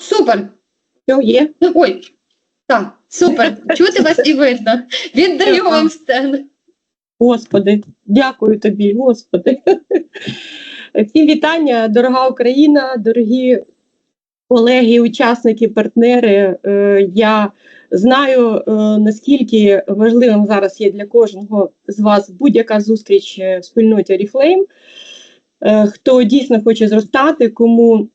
Супер! Все є. Ой, так, супер. Чути вас і видно. Віддаю вам сцену. Господи, дякую тобі, Господи. Всім вітання, дорога Україна, дорогі колеги, учасники, партнери. Е, Я знаю, е, наскільки важливим зараз є для кожного з вас будь-яка зустріч в спільноті Oriflame. Е, Хто дійсно хоче зростати, кому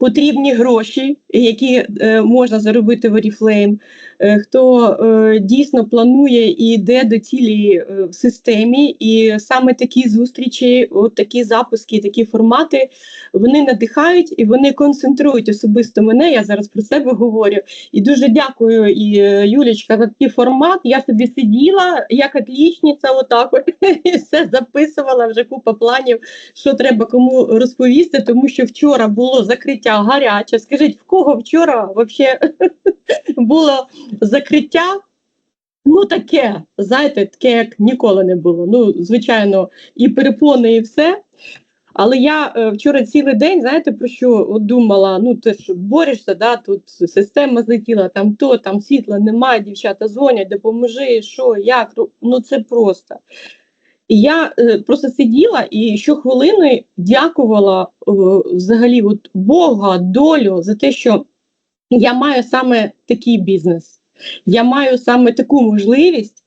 потрібні гроші, які е, можна заробити в Oriflame, е, хто е, дійсно планує і йде до цілі е, в системі, і саме такі зустрічі, от такі запуски, такі формати, вони надихають і вони концентрують особисто мене. Я зараз про себе говорю. І дуже дякую, і е, Юлічка, за такий формат. Я собі сиділа як отлічниця, отак от, і все записувала вже купа планів, що треба кому розповісти, тому що вчора було закриття гаряче. Скажіть, в кого вчора взагалі було закриття? Ну, таке, знаєте, таке, як ніколи не було. Ну, звичайно, і перепони, і все. Але я е, вчора цілий день, знаєте, про що от думала? Ну, ти ж борешся, да, тут система злетіла, там то, там світла немає, дівчата дзвонять, допоможи, що, як, ну це просто. І я е, просто сиділа і щохвилини дякувала е, взагалі от Бога, долю за те, що я маю саме такий бізнес. Я маю саме таку можливість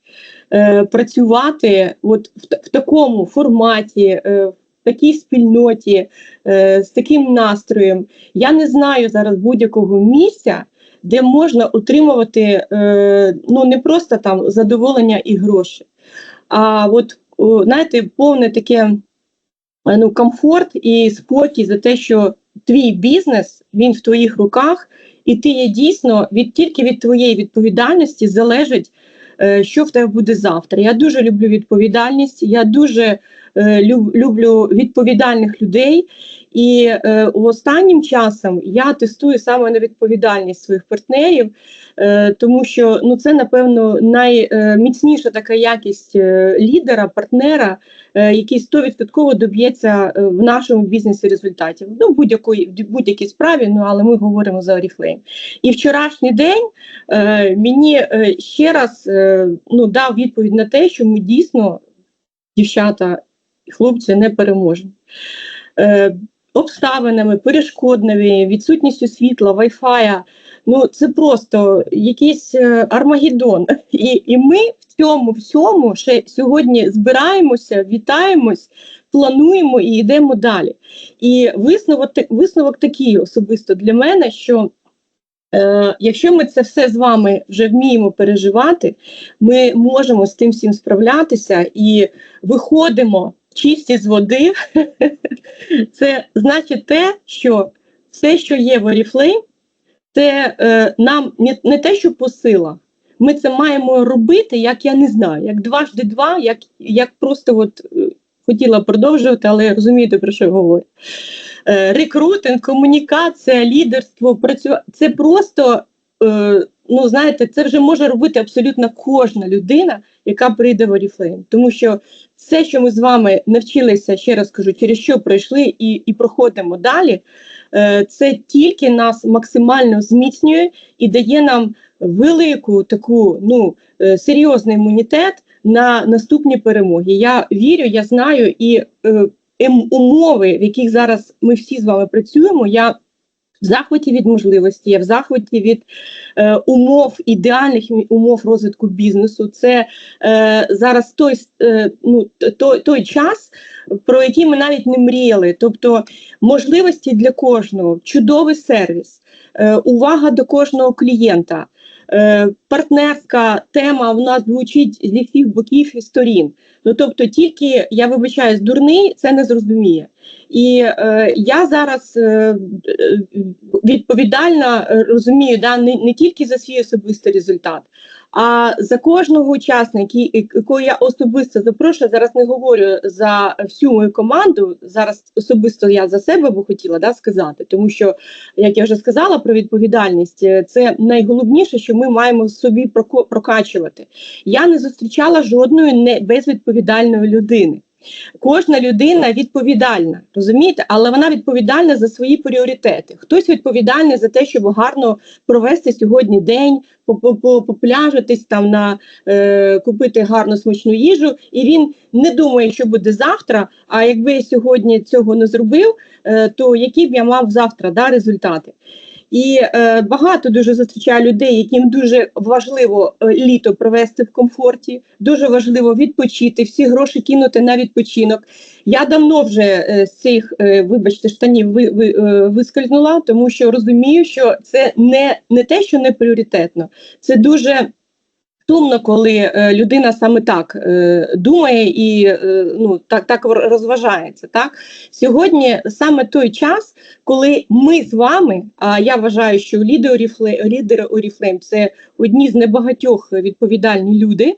е, працювати от в, в такому форматі, е, такій спільноті, е, з таким настроєм. Я не знаю зараз будь-якого місця, де можна отримувати е, ну не просто там задоволення і гроші, а от знаєте, повне таке е, ну, комфорт і спокій за те, що твій бізнес він в твоїх руках, і ти є дійсно від тільки від твоєї відповідальності залежить, е, що в тебе буде завтра. Я дуже люблю відповідальність, я дуже люблю відповідальних людей. І е, останнім часом я тестую саме на відповідальність своїх партнерів, е, тому що ну це напевно найміцніша така якість е, лідера, партнера, е, який 100% доб'ється е, в нашому бізнесі результатів. Ну, будь-якої будь-якій справі, ну але ми говоримо за Oriflame. І вчорашній день е, мені е, ще раз е, ну, дав відповідь на те, що ми дійсно, дівчата хлопці, не переможемо. Е, обставинами, перешкодними, відсутністю світла, вайфая. Ну це просто якийсь е, армагеддон. І, і ми в цьому всьому ще сьогодні збираємося, вітаємось, плануємо і йдемо далі. І висновок, висновок такий особисто для мене, що е, якщо ми це все з вами вже вміємо переживати, ми можемо з тим всім справлятися і виходимо чисті з води. Це значить те, що все, що є в Oriflame, це е, нам не, не те, що по силах. Ми це маємо робити, як я не знаю, як дважди два, як, як просто от е, хотіла продовжувати, але розумієте, про що я говорю. Е, рекрутинг, комунікація, лідерство, працю... це просто, е, ну знаєте, це вже може робити абсолютно кожна людина, яка прийде в Oriflame. Тому що все, що ми з вами навчилися, ще раз кажу, через що пройшли і, і проходимо далі, е, це тільки нас максимально зміцнює і дає нам велику таку ну е, серйозний імунітет на наступні перемоги. Я вірю, я знаю і е, ем, умови, в яких зараз ми всі з вами працюємо. Я захваті від можливості, я в захваті від е, умов, ідеальних умов розвитку бізнесу. Це е, зараз той, е, ну, той, той час, про який ми навіть не мріяли. Тобто можливості для кожного, чудовий сервіс, увага до кожного клієнта. Е, партнерська тема в нас звучить зі всіх боків і сторін. Ну тобто, тільки я вибачаюсь, дурний це не зрозуміє. І е, я зараз е, е, відповідально е, розумію, да, не, не тільки за свій особистий результат, а за кожного учасника, якого я особисто запрошую, зараз не говорю за всю мою команду. Зараз особисто я за себе би хотіла да, сказати, тому що, як я вже сказала про відповідальність, е, це найголовніше, що ми маємо в собі прокачувати. Я не зустрічала жодної не безвідповідальної людини. Кожна людина відповідальна, розумієте, але вона відповідальна за свої пріоритети. Хтось відповідальний за те, щоб гарно провести сьогодні день, по- по- по- попляжитись там на е, купити гарну смачну їжу, і він не думає, що буде завтра. А якби я сьогодні цього не зробив, е, то які б я мав завтра да, результати? І е, багато дуже зустрічаю людей, яким дуже важливо е, літо провести в комфорті, дуже важливо відпочити, всі гроші кинути на відпочинок. Я давно вже е, з цих, е, вибачте, штанів ви, ви, вискользнула, тому що розумію, що це не, не те, що не пріоритетно, це дуже. Сумно, коли е, людина саме так е, думає і е, ну так так розважається. Так сьогодні саме той час, коли ми з вами, а я вважаю, що лідери Оріфлейм – це одні з небагатьох відповідальні люди.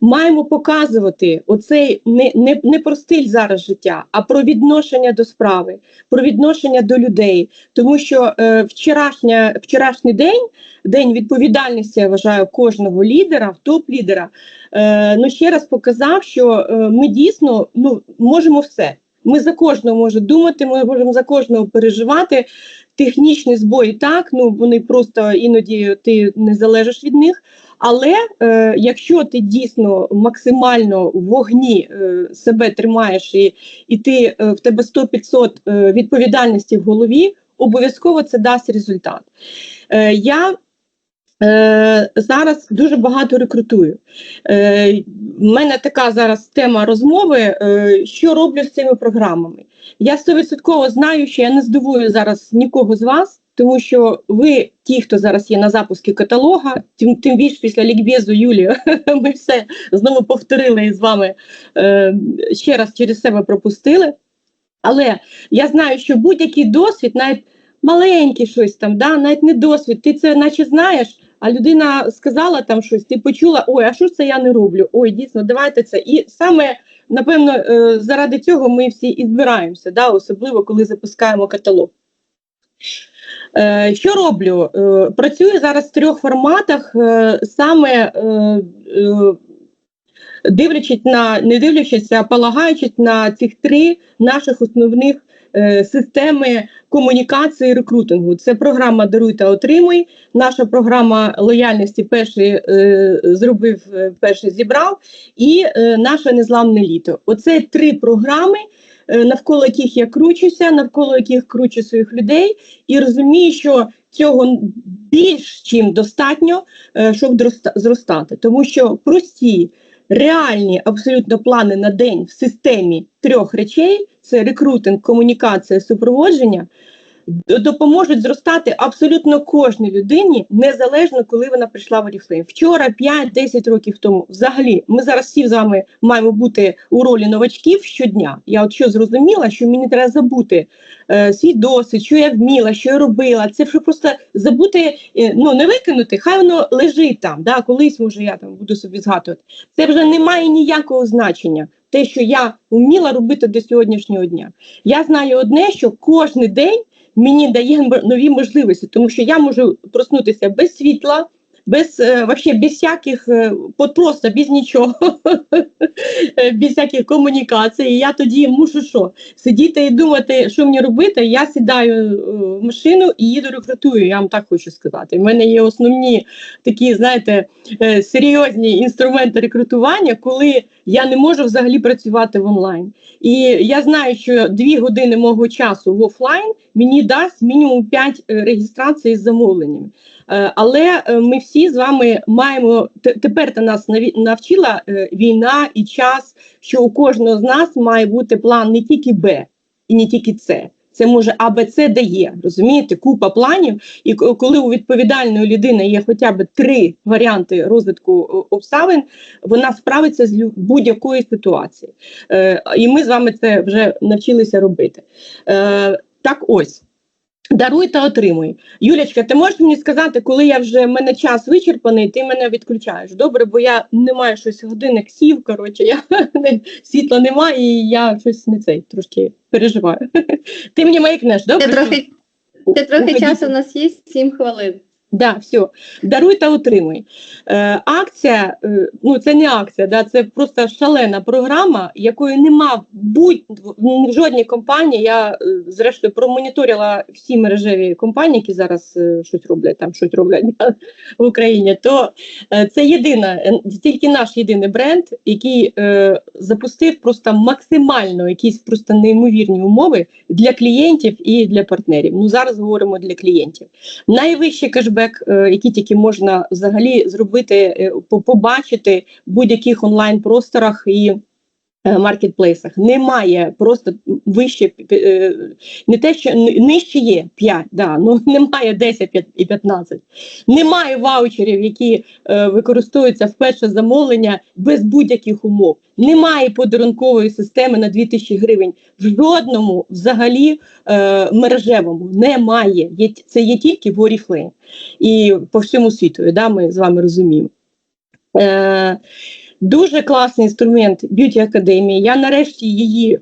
Маємо показувати оцей не, не, не про стиль зараз життя, а про відношення до справи, про відношення до людей. Тому що е, вчорашня, вчорашній день, день відповідальності, я вважаю, кожного лідера, топ-лідера, е, ну ще раз показав, що е, ми дійсно ну, можемо все. Ми за кожного можемо думати, ми можемо за кожного переживати. Технічний збої так, ну вони просто іноді ти не залежиш від них. Але е, якщо ти дійсно максимально в вогні е, себе тримаєш і, і ти е, в тебе 100-500 е, відповідальності в голові, обов'язково це дасть результат. Е, я е, зараз дуже багато рекрутую. Е, в мене така зараз тема розмови, е, що роблю з цими програмами. Я 100% знаю, що я не здивую зараз нікого з вас. Тому що ви, ті, хто зараз є на запуску каталога, тим тим більше після лікбезу Юлії, ми все знову повторили і з вами е, ще раз через себе пропустили. Але я знаю, що будь-який досвід, навіть маленький щось там, да, навіть не досвід, ти це наче знаєш, а людина сказала там щось, ти почула, ой, а що це я не роблю? Ой, дійсно, давайте це. І саме, напевно, е, заради цього ми всі і збираємося, да, особливо коли запускаємо каталог. Е, Що роблю? Е, Працюю зараз в трьох форматах, саме дивлячись на не дивлячись, а полагаючись на цих три наших основних системи комунікації і рекрутингу. Це програма Даруй та отримуй. Наша програма лояльності перший е, зробив, е, перший зібрав, і е, наше незламне літо. Оце три програми. е, Навколо яких я кручуся, навколо яких кручу своїх людей, і розумію, що цього більш чим достатньо, е, щоб зростати. Тому що прості, реальні абсолютно плани на день в системі трьох речей: це рекрутинг, комунікація, супроводження. Допоможуть зростати абсолютно кожній людині, незалежно коли вона прийшла в Oriflame. Вчора, 5-10 років тому. Взагалі, ми зараз всі з вами маємо бути у ролі новачків щодня. Я от що зрозуміла, що мені треба забути е, свій досвід, що я вміла, що я робила. Це вже просто забути, е, ну не викинути, хай воно лежить там. Да, колись може я там буду собі згадувати. Це вже не має ніякого значення. Те, що я вміла робити до сьогоднішнього дня. Я знаю одне, що кожен день мені дає нові можливості, тому що я можу проснутися без світла. Без е, вообще без всяких, е, просто без нічого, без всяких комунікацій. Я тоді мушу що? Сидіти і думати, що мені робити. Я сідаю е, в машину і їду рекрутую. Я вам так хочу сказати. У мене є основні такі, знаєте, серйозні інструменти рекрутування, коли я не можу взагалі працювати в онлайн. І я знаю, що дві години мого часу в офлайн мені дасть мінімум 5 реєстрацій з замовленнями. Е, Але е, ми всі з вами маємо тепер та нас навчила е, війна і час, що у кожного з нас має бути план не тільки Б і не тільки С. Це може АБЦ Б, С, Д, Є. Розумієте, купа планів. І коли у відповідальної людини є хоча б три варіанти розвитку е, обставин, вона справиться з будь-якої ситуації. Е, і ми з вами це вже навчилися робити. Е, так ось. Даруй та отримуй. Юлячка, ти можеш мені сказати, коли я вже в мене час вичерпаний, ти мене відключаєш. Добре, бо я не маю щось годинник сів. Коротше, я не, світла немає, і я щось не цей трошки переживаю. Ти мені маякнеш, добре? Це трохи, це трохи часу у нас є 7 хвилин. Да, все. Даруй та отримуй. Е, акція, е, ну це не акція, да, це просто шалена програма, якої нема будь в жодній компанії. Я е, зрештою промоніторила всі мережеві компанії, які зараз е, щось роблять, там щось роблять да, в Україні. То е, це єдина, е, тільки наш єдиний бренд, який е, запустив просто максимально якісь просто неймовірні умови для клієнтів і для партнерів. Ну зараз говоримо для клієнтів. Найвищий кешбек, е, який тільки можна взагалі зробити, е, побачити в будь-яких онлайн-просторах і е, маркетплейсах. Немає просто вище е, не те, що нижче є 5, да, ну немає 10 і 15. Немає ваучерів, які е, використовуються в перше замовлення без будь-яких умов. Немає подарункової системи на 2000 гривень. В жодному взагалі е, мережевому немає. Це є тільки в Oriflame. І по всьому світу, да, ми з вами розуміємо. Е, дуже класний інструмент б'юті академії. Я нарешті її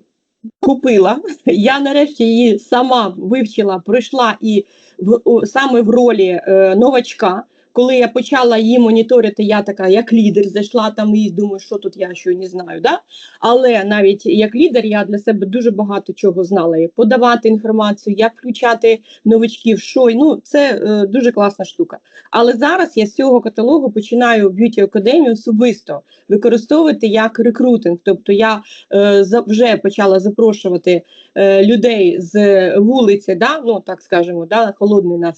купила. Я нарешті її сама вивчила, пройшла і в, саме в ролі е, новачка. Коли я почала її моніторити, я така як лідер зайшла там і думаю, що тут я що не знаю. Да? Але навіть як лідер я для себе дуже багато чого знала. Як подавати інформацію, як включати новичків, що ну це е, дуже класна штука. Але зараз я з цього каталогу починаю Beauty Academy особисто використовувати як рекрутинг. Тобто я е, вже почала запрошувати е, людей з вулиці, да? ну так скажемо, да? холодний наш.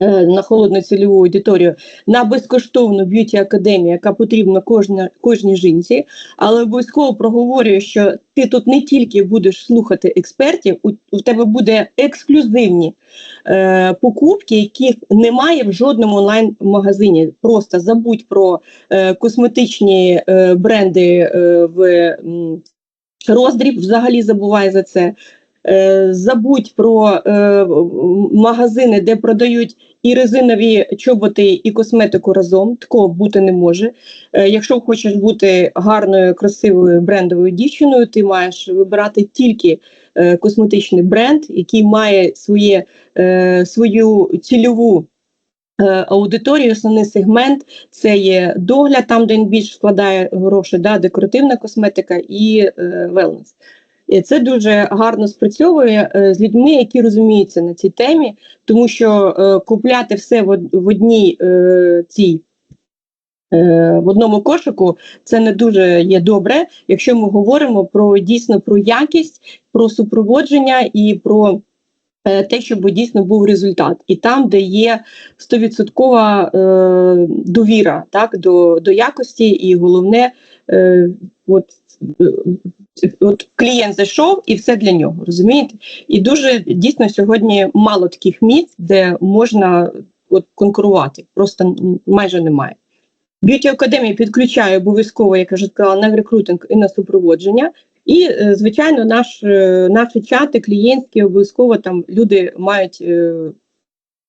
Е, На холодну цільову аудиторію на безкоштовну б'юті академію, яка потрібна кожна, кожній жінці, але обов'язково проговорюю, що ти тут не тільки будеш слухати експертів, у, у тебе буде ексклюзивні е, покупки, яких немає в жодному онлайн-магазині. Просто забудь про е, косметичні е, бренди е, в роздріб, взагалі забувай за це. Е, забудь про е, магазини, де продають і резинові чоботи, і косметику разом. Такого бути не може. Е, якщо хочеш бути гарною, красивою брендовою дівчиною, ти маєш вибирати тільки косметичний бренд, який має своє, свою цільову. Аудиторію, основний сегмент це є догляд, там де він більш вкладає гроші, да, декоративна косметика і е, велнес. І це дуже гарно спрацьовує е, з людьми, які розуміються на цій темі, тому що е, купляти все в, одній е, цій. В одному кошику це не дуже є добре, якщо ми говоримо про дійсно про якість, про супроводження і про те, щоб дійсно був результат, і там, де є стовідсоткова е, довіра так, до, до якості, і головне, е, от, е, от клієнт зайшов і все для нього, розумієте? І дуже дійсно сьогодні мало таких місць, де можна от, конкурувати, просто майже немає. Б'юті Академія підключає обов'язково, як я вже сказала, на рекрутинг і на супроводження. І, е, звичайно, наш, е, наші чати клієнтські обов'язково там люди мають е,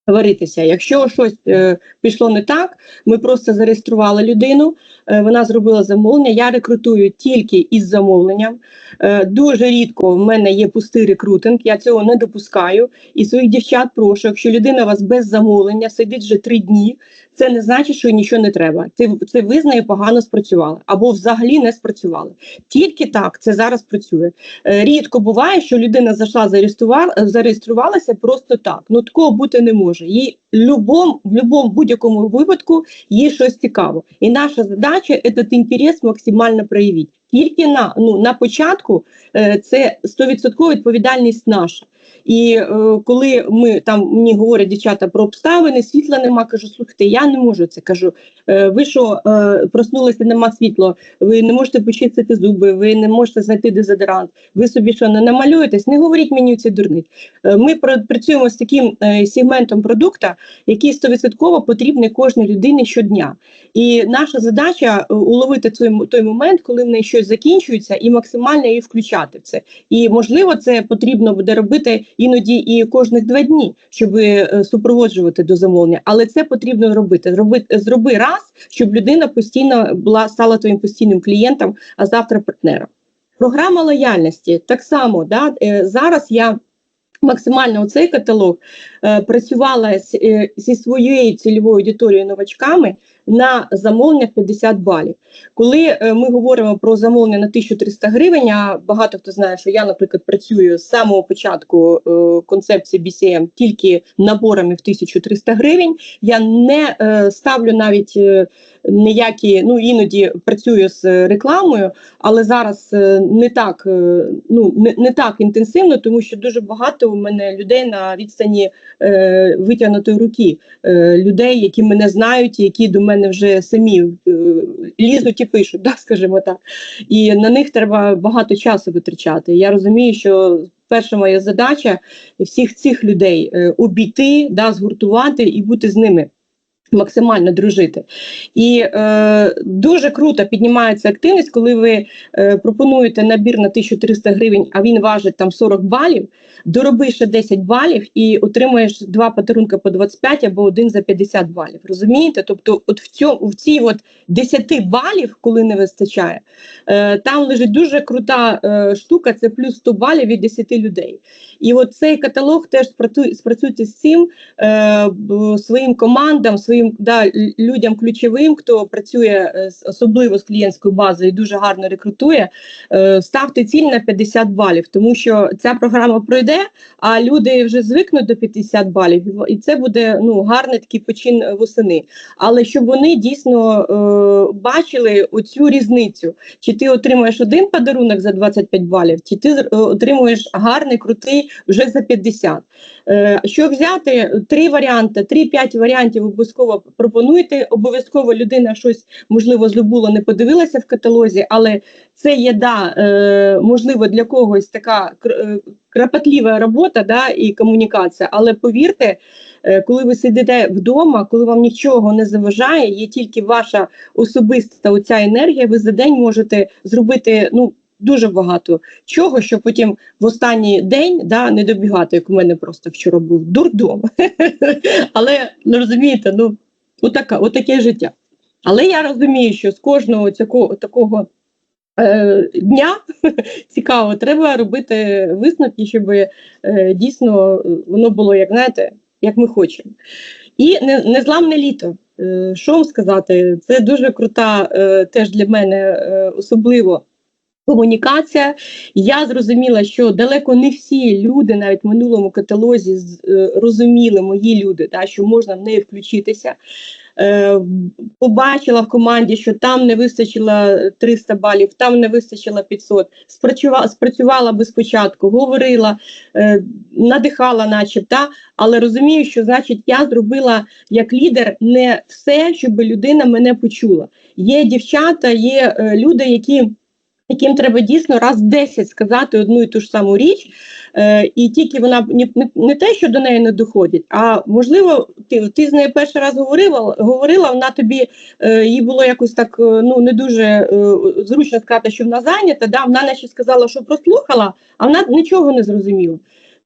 варитися. Якщо щось е, пішло не так, ми просто зареєстрували людину, е, вона зробила замовлення. Я рекрутую тільки із замовленням. Е, дуже рідко в мене є пустий рекрутинг, я цього не допускаю. І своїх дівчат прошу, якщо людина у вас без замовлення сидить вже три дні, це не значить, що нічого не треба. Це, це ви з погано спрацювали або взагалі не спрацювали. Тільки так це зараз працює. Е, Рідко буває, що людина зайшла зареєструвала, зареєструвалася просто так. Ну такого бути не може. Їй любом, в будь-якому будь-якому випадку їй щось цікаво. І наша задача этот інтерес максимально проявити. Тільки на, ну, на початку е, це 100% відповідальність наша. І е, коли ми там мені говорять дівчата про обставини, світла нема, кажу, слухайте, я не можу це кажу. Е, ви що е, проснулися, нема світла, ви не можете почистити зуби, ви не можете знайти дезодорант, ви собі що не намалюєтесь, не говоріть мені ці дурниць. Е, ми пр- працюємо з таким е, сегментом продукту, який 100% потрібний кожній людині щодня. І наша задача е, уловити той, той момент, коли в неї щось закінчується, і максимально її включати в це. І можливо, це потрібно буде робити іноді і кожних два дні, щоб е, супроводжувати до замовлення. Але це потрібно робити. Зроби, зроби раз, щоб людина постійно була стала твоїм постійним клієнтом, а завтра партнером. Програма лояльності так само. Да, е, зараз я максимально оцей каталог е, працювала з, е, зі своєю цільовою аудиторією новачками на замовлення 50 балів. Коли е, ми говоримо про замовлення на 1300 гривень, а багато хто знає, що я, наприклад, працюю з самого початку е, концепції BCM тільки наборами в 1300 гривень, я не е, ставлю навіть ніякі, ну іноді працюю з рекламою, але зараз не так, ну не, не так інтенсивно, тому що дуже багато у мене людей на відстані витягнутої руки, людей, які мене знають, які до мене вже самі е, лізуть і пишуть, да, скажімо так. І на них треба багато часу витрачати. Я розумію, що перша моя задача всіх цих людей е, обійти, да, згуртувати і бути з ними. Максимально дружити. І е, дуже круто піднімається активність, коли ви е, пропонуєте набір на 1300 гривень, а він важить там 40 балів, дороби ще 10 балів і отримуєш два подарунки по 25 або один за 50 балів. Розумієте? Тобто, от в цьому в цій от 10 балів, коли не вистачає, е, там лежить дуже крута е, штука, це плюс 100 балів від 10 людей. І от цей каталог теж спрацюйте з цим е, своїм командам, своїм да, людям ключовим, хто працює е, з- особливо з клієнтською базою і дуже гарно рекрутує. Е, ставте ціль на 50 балів, тому що ця програма пройде, а люди вже звикнуть до 50 балів, і це буде ну гарний такий почин восени. Але щоб вони дійсно е, бачили оцю різницю, чи ти отримуєш один подарунок за 25 балів, чи ти е, отримуєш гарний, крутий вже за 50. Е, Щоб взяти три варіанти, 3-5 варіантів обов'язково пропонуйте. Обов'язково людина щось можливо забула, не подивилася в каталозі, але це є да, е, можливо для когось така е, кропотлива робота да, і комунікація. Але повірте, коли ви сидите вдома, коли вам нічого не заважає, є тільки ваша особиста оця енергія, ви за день можете зробити ну. Дуже багато чого, що потім в останній день да, не добігати, як у мене просто вчора був дурдом. Але ну, розумієте, ну отака, отаке життя. Але я розумію, що з кожного цього такого е, дня цікаво, треба робити висновки, щоб е, дійсно воно було, як знаєте, як ми хочемо. І не, незламне літо. Е, що вам сказати? Це дуже крута теж для мене особливо комунікація. Я зрозуміла, що далеко не всі люди, навіть в минулому каталозі, е, розуміли мої люди, та, що можна в неї включитися. Е, побачила в команді, що там не вистачило 300 балів, там не вистачило 500. Спрацювала, спрацювала би спочатку, говорила, е, надихала, начебто, але розумію, що значить я зробила як лідер не все, щоб людина мене почула. Є дівчата, є люди, які яким треба дійсно раз 10 сказати одну і ту ж саму річ, е, і тільки вона не, не, не те, що до неї не доходить, а можливо, ти, ти з нею перший раз говорила, говорила, вона тобі е, їй було якось так е, ну не дуже е, зручно сказати, що вона зайнята. Да? Вона наче сказала, що прослухала, а вона нічого не зрозуміла.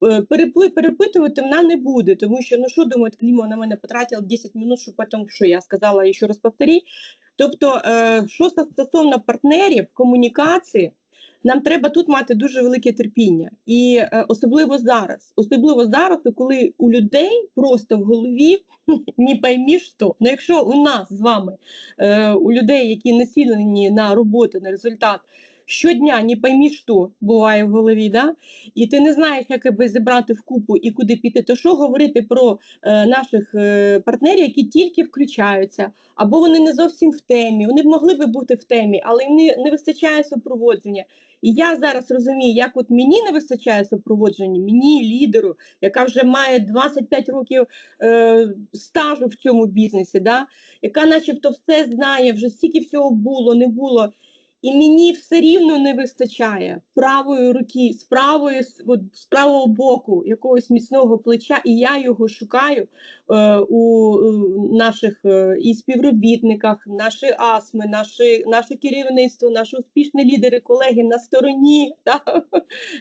Е, Перепли, перепитувати вона не буде, тому що ну що думає, Клімо на мене потратила 10 минут, щоб потім, що я сказала, і ще раз повторі. Тобто, е, що стосовно партнерів, комунікації, нам треба тут мати дуже велике терпіння. І е, особливо зараз, особливо зараз, коли у людей просто в голові не поймі що. Ну, якщо у нас з вами, е, у людей, які націлені на роботу, на результат, щодня не поймі що буває в голові, да? і ти не знаєш, як тебе зібрати в купу і куди піти, то що говорити про е, наших е, партнерів, які тільки включаються, або вони не зовсім в темі, вони б могли би бути в темі, але їм не, не вистачає супроводження. І я зараз розумію, як от мені не вистачає супроводження, мені, лідеру, яка вже має 25 років е, стажу в цьому бізнесі, да? яка начебто все знає, вже стільки всього було, не було. І мені все рівно не вистачає правої руки, з правої от, з правого боку якогось міцного плеча, і я його шукаю е, у е, наших е, і співробітниках, наші асми, наші, наше керівництво, наші успішні лідери, колеги на стороні, та,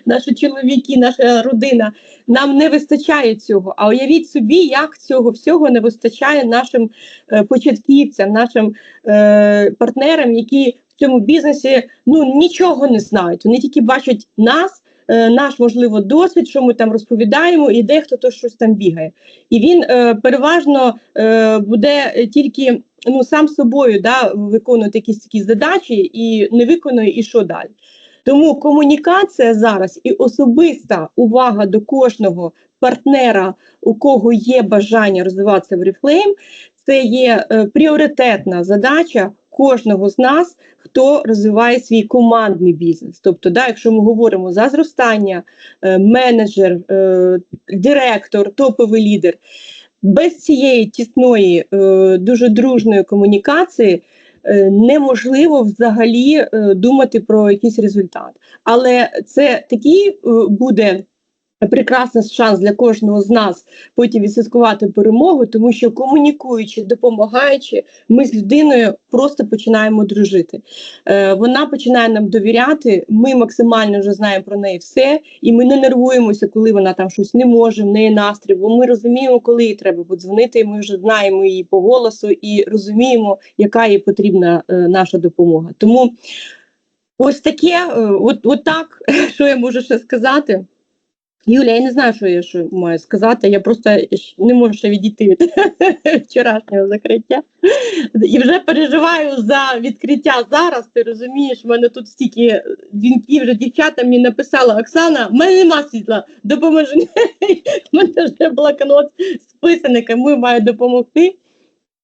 наші чоловіки, наша родина. Нам не вистачає цього. А уявіть собі, як цього всього не вистачає нашим е, початківцям, нашим е, партнерам, які цьому бізнесі ну нічого не знають. Вони тільки бачать нас, е, наш, можливо, досвід, що ми там розповідаємо, і дехто то щось там бігає. І він е, переважно е, буде тільки ну, сам собою да, виконувати якісь такі задачі і не виконує, і що далі. Тому комунікація зараз і особиста увага до кожного партнера, у кого є бажання розвиватися в Reflame, це є е, пріоритетна задача кожного з нас, хто розвиває свій командний бізнес. Тобто, да, якщо ми говоримо за зростання, е, менеджер, е, директор, топовий лідер, без цієї тісної, е, дуже дружної комунікації. е, Неможливо взагалі е, думати про якийсь результат, але це такий е, буде прекрасний шанс для кожного з нас потім відсвяткувати перемогу, тому що комунікуючи, допомагаючи, ми з людиною просто починаємо дружити. Е, вона починає нам довіряти. Ми максимально вже знаємо про неї все, і ми не нервуємося, коли вона там щось не може, в неї настрій. Бо ми розуміємо, коли їй треба подзвонити. і Ми вже знаємо її по голосу і розуміємо, яка їй потрібна е, наша допомога. Тому ось таке, е, от, от так, що я можу ще сказати. Юля, я не знаю, що я ще маю сказати. Я просто не можу ще відійти від вчорашнього закриття. І вже переживаю за відкриття зараз. Ти розумієш, в мене тут стільки дзвінків, вже дівчата мені написала Оксана, в мене нема світла, допоможи. У мене вже блокнот списаний, кому маю допомогти.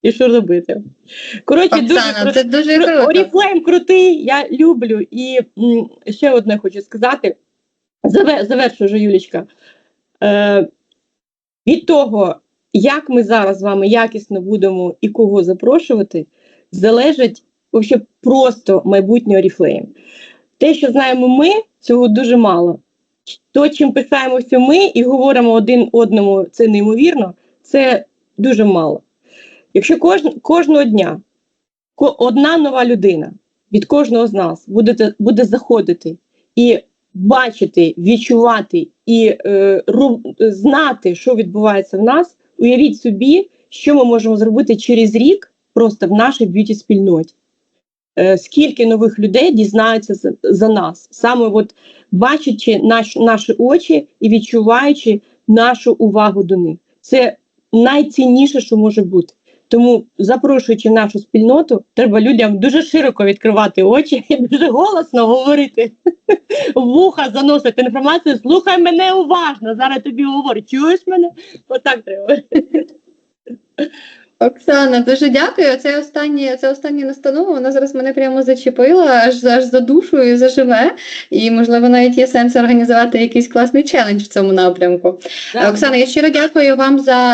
І що робити? Коротше, дуже це дуже круто. Оріфлейм крутий, я люблю. І м, ще одне хочу сказати. Заве- Завершую вже, Юлічка. Е, від того, як ми зараз з вами якісно будемо і кого запрошувати, залежить вообще просто майбутнє Оріфлейм. Те, що знаємо ми, цього дуже мало. То, чим писаємося ми і говоримо один одному, це неймовірно, це дуже мало. Якщо кож, кожного дня одна нова людина від кожного з нас буде, буде заходити і бачити, відчувати і е, знати, що відбувається в нас, уявіть собі, що ми можемо зробити через рік просто в нашій б'юті-спільноті. Е, скільки нових людей дізнаються за, за нас, саме от бачачи наш, наші очі і відчуваючи нашу увагу до них. Це найцінніше, що може бути. Тому, запрошуючи нашу спільноту, треба людям дуже широко відкривати очі і дуже голосно говорити. Вуха заносити інформацію, слухай мене уважно. Зараз тобі говорю, чуєш мене? Отак треба. Оксана, дуже дякую. Це останнє, це останнє настанова. Вона зараз мене прямо зачепила, аж, аж за душу і заживе. І можливо навіть є сенс організувати якийсь класний челендж в цьому напрямку. Оксана, я щиро дякую вам за